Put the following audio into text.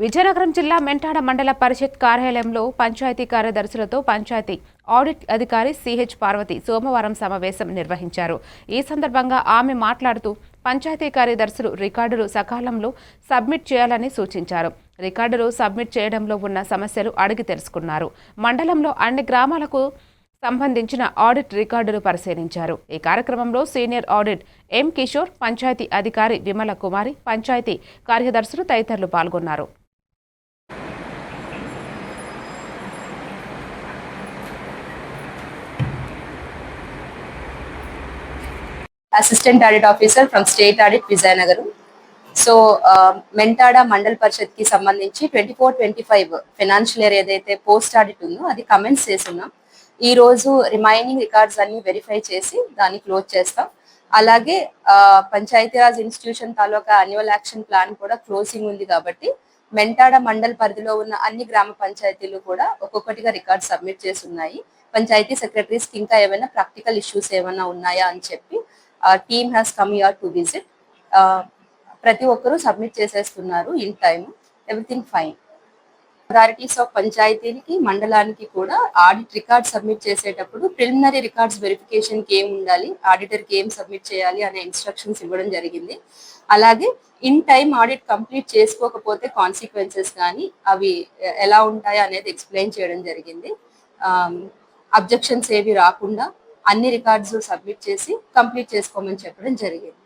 విజయనగరం జిల్లా మెంటాడ మండల పరిషత్ కార్యాలయంలో పంచాయతీ కార్యదర్శులతో పంచాయతీ ఆడిట్ అధికారి సిహెచ్ పార్వతి సోమవారం సమావేశం నిర్వహించారు. ఈ సందర్భంగా ఆమె మాట్లాడుతూ పంచాయతీ కార్యదర్శులు రికార్డులు సకాలంలో సబ్మిట్ చేయాలని సూచించారు. రికార్డులు సబ్మిట్ చేయడంలో ఉన్న సమస్యలు అడిగి తెలుసుకున్నారు. మండలంలో అన్ని గ్రామాలకు సంబంధించిన ఆడిట్ రికార్డులు పరిశీలించారు. ఈ కార్యక్రమంలో senior audit M Kishore panchayat అధికారి విమల కుమారి పంచాయతీ కార్యదర్శులు తదితరులు పాల్గొన్నారు. Assistant audit officer from state audit Vizianagaram so Mentada mandal పరిషత్కి సంబంధించి twenty four twenty five financial year ఏదైతే పోస్ట్ ఆడిట్ ఉందో అది కమెంట్స్ చేస్తున్నాం. ఈ రోజు రిమైనింగ్ రికార్డ్స్ అన్ని వెరిఫై చేసి దాన్ని క్లోజ్ చేస్తాం. అలాగే ఆ, పంచాయతీరాజ్ ఇన్స్టిట్యూషన్ తాలూకా అన్యువల్ యాక్షన్ ప్లాన్ కూడా క్లోజింగ్ ఉంది కాబట్టి మెంటాడ మండల్ పరిధిలో ఉన్న అన్ని గ్రామ పంచాయతీలు కూడా ఒక్కొక్కటిగా రికార్డ్ సబ్మిట్ చేసి ఉన్నాయి. పంచాయతీ సెక్రటరీస్కి ఇంకా ఏమైనా ప్రాక్టికల్ ఇష్యూస్ ఏమైనా ఉన్నాయా అని చెప్పి team has come your to visit ప్రతి ఒక్కరూ సబ్మిట్ చేసేస్తున్నారు in time everything fine authorities of పంచాయతీకి మండలానికి కూడా ఆడిట్ రికార్డ్ సబ్మిట్ చేసేటప్పుడు ప్రిలిమినరీ రికార్డ్స్ వెరిఫికేషన్కి ఏం ఉండాలి ఆడిటర్కి ఏం సబ్మిట్ చేయాలి అనే ఇన్స్ట్రక్షన్స్ ఇవ్వడం జరిగింది. అలాగే ఇన్ టైం ఆడిట్ కంప్లీట్ చేసుకోకపోతే కాన్సిక్వెన్సెస్ కానీ అవి ఎలా ఉంటాయి అనేది ఎక్స్ప్లెయిన్ చేయడం జరిగింది. Um, అబ్జెక్షన్స్ ఏవి రాకుండా అన్ని రికార్డ్స్ సబ్మిట్ చేసి కంప్లీట్ చేసుకోమని చెప్పడం జరిగింది.